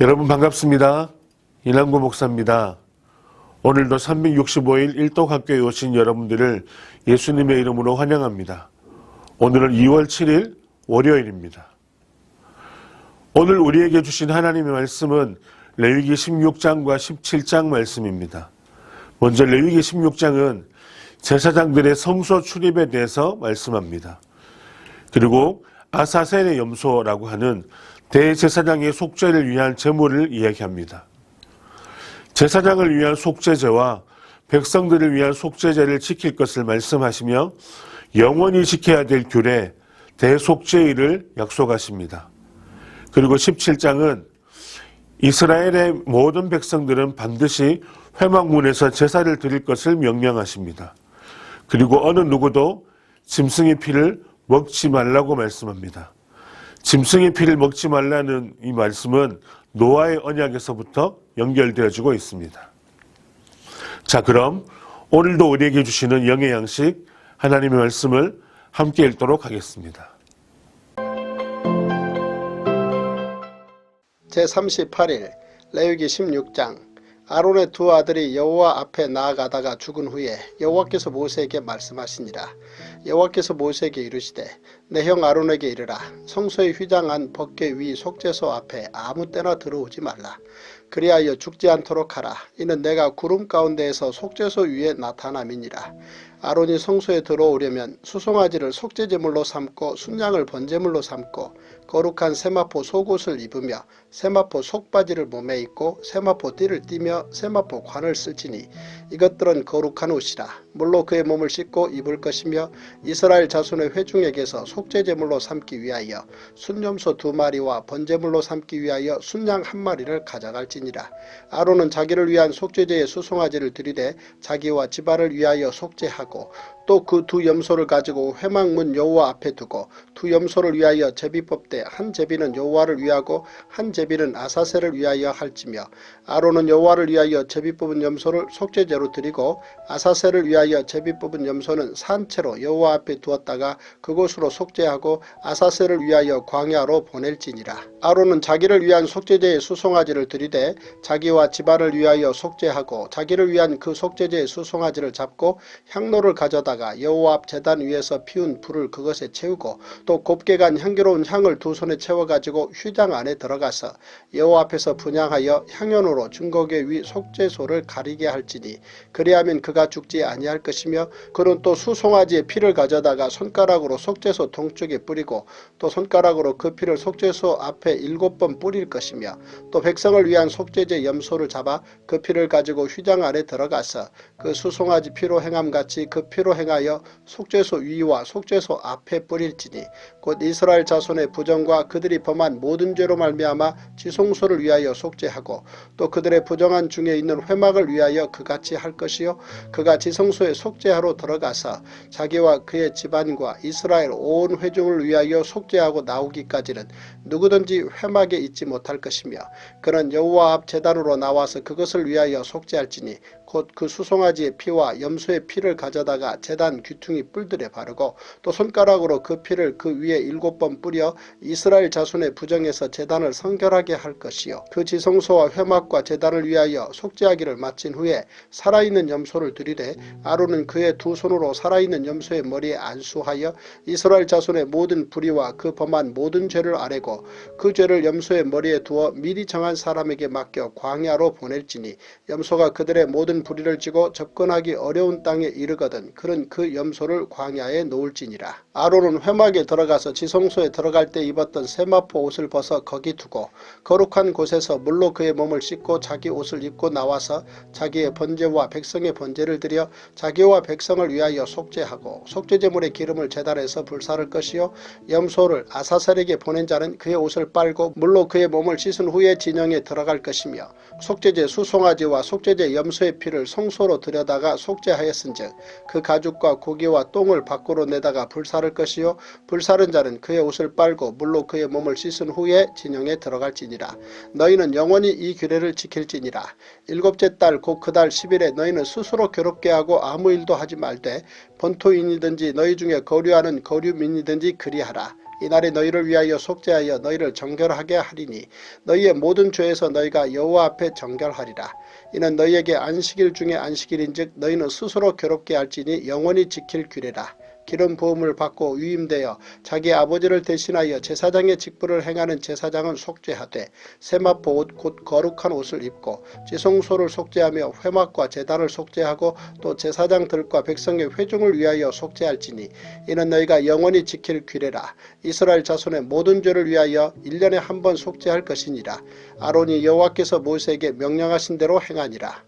여러분 반갑습니다. 이남구 목사입니다. 오늘도 365일 일독학교에 오신 여러분들을 예수님의 이름으로 환영합니다. 오늘은 2월 7일 월요일입니다. 오늘 우리에게 주신 하나님의 말씀은 레위기 16장과 17장 말씀입니다. 먼저 레위기 16장은 제사장들의 성소 출입에 대해서 말씀합니다. 그리고 아사셀의 염소라고 하는 대제사장의 속죄를 위한 제물을 이야기합니다. 제사장을 위한 속죄제와 백성들을 위한 속죄제를 지킬 것을 말씀하시며 영원히 지켜야 될 규례 대속죄일을 약속하십니다. 그리고 17장은 이스라엘의 모든 백성들은 반드시 회막문에서 제사를 드릴 것을 명령하십니다. 그리고 어느 누구도 짐승의 피를 먹지 말라고 말씀합니다. 짐승의 피를 먹지 말라는 이 말씀은 노아의 언약에서부터 연결되어지고 있습니다. 자, 그럼 오늘도 우리에게 주시는 영의 양식 하나님의 말씀을 함께 읽도록 하겠습니다. 제38일 레위기 16장 아론의 두 아들이 여호와 앞에 나아가다가 죽은 후에 여호와께서 모세에게 말씀하시니라. 여호와께서 모세에게 이르시되 내 형 아론에게 이르라. 성소의 휘장 안 법궤 위 속죄소 앞에 아무 때나 들어오지 말라. 그리하여 죽지 않도록 하라. 이는 내가 구름 가운데에서 속죄소 위에 나타남이니라. 아론이 성소에 들어오려면 수송아지를 속죄제물로 삼고 순양을 번제물로 삼고 거룩한 세마포 속옷을 입으며 세마포 속바지를 몸에 입고 세마포 띠를 띠며 세마포 관을 쓸지니 이것들은 거룩한 옷이라. 물로 그의 몸을 씻고 입을 것이며 이스라엘 자손의 회중에게서 속죄제물로 삼기 위하여 순념소 두 마리와 번제물로 삼기 위하여 순양 한 마리를 가져갈지니라. 아론은 자기를 위한 속죄제의 수송아지를 드리되 자기와 집안을 위하여 속죄하고 또 그 두 염소를 가지고 회막문 여호와 앞에 두고 두 염소를 위하여 제비법 때한 제비는 여호와를 위하고 한 제비는 아사셀을 위하여 할지며 아론은 여호와를 위하여 제비 뽑은 염소를 속죄제로 드리고 아사셀을 위하여 제비 뽑은 염소는 산채로 여호와 앞에 두었다가 그곳으로 속죄하고 아사셀을 위하여 광야로 보낼지니라. 아론은 자기를 위한 속죄제의 수송아지를 드리되 자기와 집안을 위하여 속죄하고 자기를 위한 그 속죄제의 수송아지를 잡고 향로를 가져다가 여호와 앞 제단 위에서 피운 불을 그것에 채우고 또 곱게 간 향기로운 향을 두 손에 채워 가지고 휴장 안에 들어가서 여호와 앞에서 분양하여 향연으로 증거계 위 속죄소를 가리게 할지니 그리하면 그가 죽지 아니할 것이며 그는 또 수송아지의 피를 가져다가 손가락으로 속죄소 동쪽에 뿌리고 또 손가락으로 그 피를 속죄소 앞에 일곱 번 뿌릴 것이며 또 백성을 위한 속죄제 염소를 잡아 그 피를 가지고 휴장 안에 들어가서 그 수송아지 피로 행함 같이 그 피로 행하여 속죄소 위와 속죄소 앞에 뿌릴지니 곧 이스라엘 자손의 부정과 그들이 범한 모든 죄로 말미암아 지성소를 위하여 속죄하고 또 그들의 부정한 중에 있는 회막을 위하여 그같이 할 것이요. 그가 지성소에 속죄하러 들어가서 자기와 그의 집안과 이스라엘 온 회중을 위하여 속죄하고 나오기까지는 누구든지 회막에 있지 못할 것이며 그는 여호와 앞 제단으로 나와서 그것을 위하여 속죄할지니 곧 그 수송아지의 피와 염소의 피를 가져다가 제단 귀퉁이 뿔들에 바르고 또 손가락으로 그 피를 그 위에 일곱 번 뿌려 이스라엘 자손의 부정에서 제단을 성결하게 할 것이요. 그 지성소와 회막과 제단을 위하여 속죄하기를 마친 후에 살아있는 염소를 드리되 아론은 그의 두 손으로 살아있는 염소의 머리에 안수하여 이스라엘 자손의 모든 불의와 그 범한 모든 죄를 아뢰고 그 죄를 염소의 머리에 두어 미리 정한 사람에게 맡겨 광야로 보낼지니 염소가 그들의 모든 불의를 지고 접근하기 어려운 땅에 이르거든 그는 그 염소를 광야에 놓을지니라. 아론은 회막에 들어가서 지성소에 들어갈 때 입었던 세마포 옷을 벗어 거기 두고 거룩한 곳에서 물로 그의 몸을 씻고 자기 옷을 입고 나와서 자기의 번제와 백성의 번제를 드려 자기와 백성을 위하여 속죄하고 속죄제물의 기름을 제단에서 불사를 것이요 염소를 아사셀에게 보낸 자는 그의 옷을 빨고 물로 그의 몸을 씻은 후에 진영에 들어갈 것이며 속죄제 수송아지와 속죄제 염소의 피를 성소로 들여다가 속죄하였은즉 그 가죽과 고기와 똥을 밖으로 내다가 불사를 것이요 불사른 자는 그의 옷을 빨고 물로 그의 몸을 씻은 후에 진영에 들어갈지니라. 너희는 영원히 이 규례를 지킬지니라. 일곱째 달 곧 그 달 10일에 너희는 스스로 괴롭게 하고 아무 일도 하지 말되 본토인이든지 너희 중에 거류하는 거류민이든지 그리하라 이날이 너희를 위하여 속죄하여 너희를 정결하게 하리니 너희의 모든 죄에서 너희가 여호와 앞에 정결하리라. 이는 너희에게 안식일 중에 안식일인즉 너희는 스스로 괴롭게 할지니 영원히 지킬 규례라. 기름 부음을 받고 위임되어 자기 아버지를 대신하여 제사장의 직분을 행하는 제사장은 속죄하되 세마포 옷 곧 거룩한 옷을 입고 지성소를 속죄하며 회막과 제단을 속죄하고 또 제사장들과 백성의 회중을 위하여 속죄할지니 이는 너희가 영원히 지킬 규례라. 이스라엘 자손의 모든 죄를 위하여 1년에 한 번 속죄할 것이니라. 아론이 여호와께서 모세에게 명령하신 대로 행하니라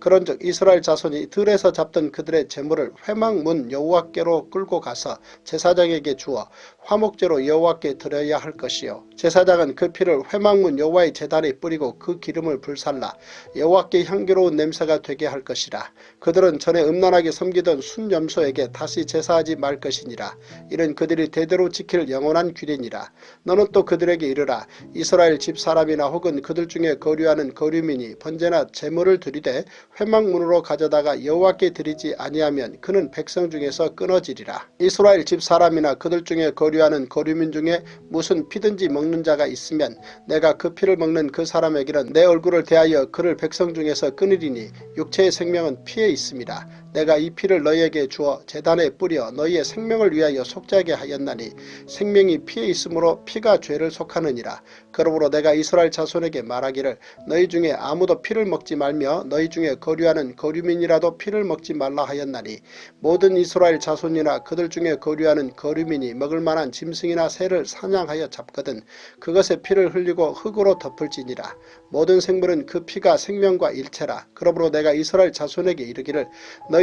그런즉 이스라엘 자손이 들에서 잡던 그들의 재물을 회막문 여호와께로 끌고 가서 제사장에게 주어 화목제로 여호와께 드려야 할 것이요. 제사장은 그 피를 회막문 여호와의 제단에 뿌리고 그 기름을 불살라. 여호와께 향기로운 냄새가 되게 할 것이라. 그들은 전에 음란하게 섬기던 순염소에게 다시 제사하지 말 것이니라. 이는 그들이 대대로 지킬 영원한 규례니라. 너는 또 그들에게 이르라. 이스라엘 집 사람이나 혹은 그들 중에 거류하는 거류민이 번제나 제물을 드리되 회막문으로 가져다가 여호와께 드리지 아니하면 그는 백성 중에서 끊어지리라 이스라엘 집 사람이나 그들 중에 거류하는 거류민 중에 무슨 피든지 먹는 자가 있으면 내가 그 피를 먹는 그 사람에게는 내 얼굴을 대하여 그를 백성 중에서 끊으리니 육체의 생명은 피에 있습니다. 내가 이 피를 너희에게 주어 재단에 뿌려 너희의 생명을 위하여 속죄하게 하였나니 생명이 피에 있으므로 피가 죄를 속하느니라. 그러므로 내가 이스라엘 자손에게 말하기를 너희 중에 아무도 피를 먹지 말며 너희 중에 거류하는 거류민이라도 피를 먹지 말라 하였나니 모든 이스라엘 자손이나 그들 중에 거류하는 거류민이 먹을 만한 짐승이나 새를 사냥하여 잡거든 그것의 피를 흘리고 흙으로 덮을지니라 모든 생물은 그 피가 생명과 일체라 그러므로 내가 이스라엘 자손에게 이르기를